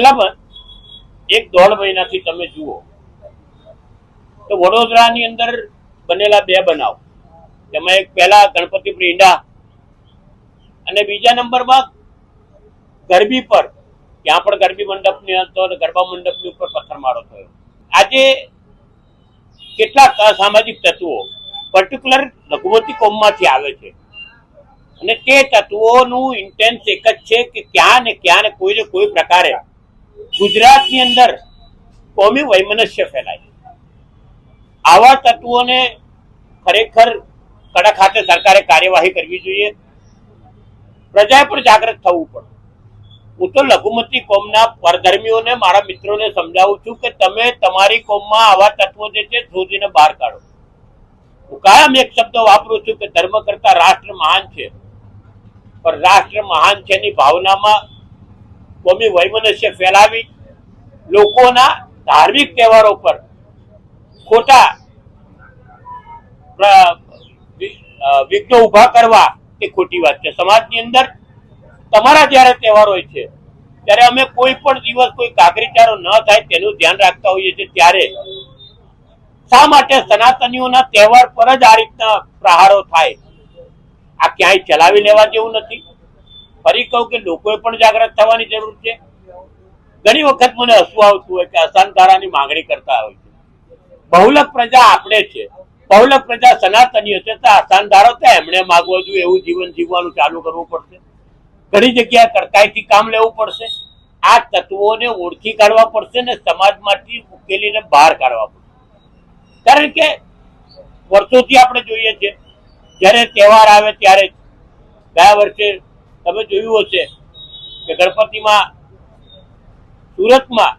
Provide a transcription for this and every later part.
છેલ્લા એક દોઢ મહિનાથી તમે જુઓ તો વડોદરાની અંદર બનેલા બે બનાવ. તેમાં એક પહેલા ગણપતિ પ્રિંડા અને બીજા નંબરમાં ગરબી પર, ત્યાં પણ ગરબી મંડપની હતો ગરબા મંડપની ઉપર પથ્થરમારો થયો. આજે કેટલાક અસામાજિક તત્વો પર્ટિક્યુલર લઘુમતી કોમમાંથી આવે છે અને તે તત્વોનું ઇન્ટેન્સ એક જ છે કે ક્યાં ને ક્યાં ને કોઈ ને કોઈ પ્રકારે ગુજરાતની અંદર કોમી વૈમનસ્ય ફેલાય. આવા તત્વોને ખરેખર કડક હાથે સરકારે કાર્યવાહી કરવી જોઈએ. પ્રજા પર જાગૃત થવું પડે. હું તો લઘુમતી કોમના પરધર્મીઓને, મારા મિત્રોને સમજાવું છું કે તમે તમારી કોમમાં આવા તત્વો જે છે, શોધીને બહાર કાઢો. હું કાયમ એક શબ્દ વાપરું છું કે ધર્મ કરતા રાષ્ટ્ર મહાન છે. પણ રાષ્ટ્ર મહાન છે ની ભાવનામાં કોમી વૈમનસ્ય ફેલાવી. લોકોના ધાર્મિક તહેવારો પર ખોટા વિઘ્નો ઊભા કરવા એ ખોટી વાત છે. સમાજની અંદર તમારા જ્યારે તહેવાર હોય છે, ત્યારે અમે કોઈ પણ દિવસ કોઈ કાકરીચારો ન થાય તેનું ધ્યાન રાખતા હોઈએ છીએ. ત્યારે શા માટે સનાતનીઓના તહેવાર પર જ આ રીતના પ્રહારો થાય? આ ક્યાંય ચલાવી લેવા જેવું નથી. ફરી કહું કે લોકોએ પણ જાગૃત થવાની જરૂર છે. ઘણી વખત મને હસવું આવતું હોય કે અસાનધારાની માંગણી કરતા હોય છે. બહુલક પ્રજા આપણે છે. બહુલક પ્રજા સનાતની હશે તો અસાનધારો તો એમણે માગવો જોઈએ, એવું જીવન જીવવાનું ચાલુ કરવું પડશે. ઘણી જગ્યાએ કડકાઈથી કામ લેવું પડશે. આ તત્વોને ઓળખી કાઢવા પડશે ને સમાજમાંથી ઉકેલીને બહાર કાઢવા પડશે. કારણ કે વર્ષોથી આપણે જોઈએ છીએ, જ્યારે તહેવાર આવે ત્યારે. ગયા વર્ષે તમે જોયું હશે કે ગણપતિમાં સુરતમાં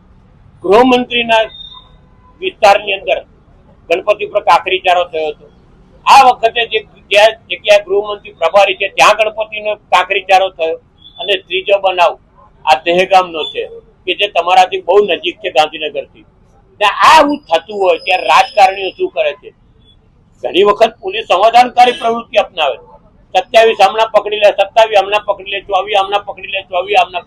ગૃહમંત્રીના વિસ્તારની અંદર ગણપતિ ઉપર કાંકરીચારો થયો હતો. આ વખતે જે જગ્યાએ ગૃહમંત્રી પ્રભારી છે, ત્યાં ગણપતિનો કાંકરીચારો થયો અને ત્રીજો બનાવ આ દહેગામનો છે કે જે તમારાથી બહુ નજીક છે ગાંધીનગરથી. આવું થતું હોય ત્યારે રાજકારણીઓ શું કરે છે? ઘણી વખત પોલીસ સમાધાનકારી પ્રવૃત્તિ અપનાવે છે. સત્યાવીસ હમણાં પકડી લે, સત્તાવીસ હમણાં પકડી લે, ચોવીસ હમણાં પકડી લે, ચોવીસ હમણાં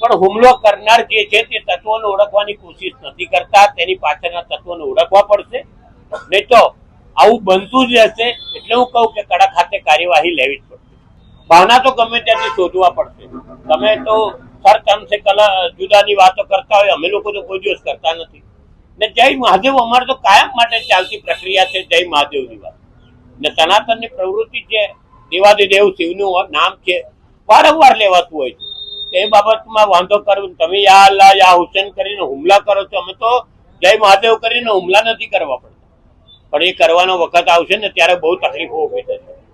પણ હુમલો કરનાર જે છે તે તત્વોને ઓળખવાની કોશિશ નથી કરતા, તેની પાછળના તત્વોને ઓળખવા પડશે. નહીં તો આવું બનતું જ રહેશે, એટલે હું કહું કે કડક હાથે કાર્યવાહી લેવી જ પડશે. ભાવના તો ગમે ત્યાંથી શોધવા પડશે. તમે તો સર તમસે કલા જુદાની વાતો કરતા હોય, અમે લોકો તો કોઈ દિવસ કરતા નથી. ને જય મહાદેવ, અમારે તો કાયમ માટે ચાલતી પ્રક્રિયા છે જય મહાદેવની વાત. ને સનાતનની પ્રવૃત્તિ છે દેવાદિદેવ શિવનું નામ છે. વારંવાર લેવાતું હોય છે. એ બાબતમાં વાંધો કરવો તમે યા અલ્લાહ, યા હુસેન કરીને હુમલા કરો છો. અમે તો જય મહાદેવ કરીને હુમલા નથી કરવા પડતા. પણ એ કરવાનો વખત આવશે ને ત્યારે બહુ તકલીફો ઊભી થશે.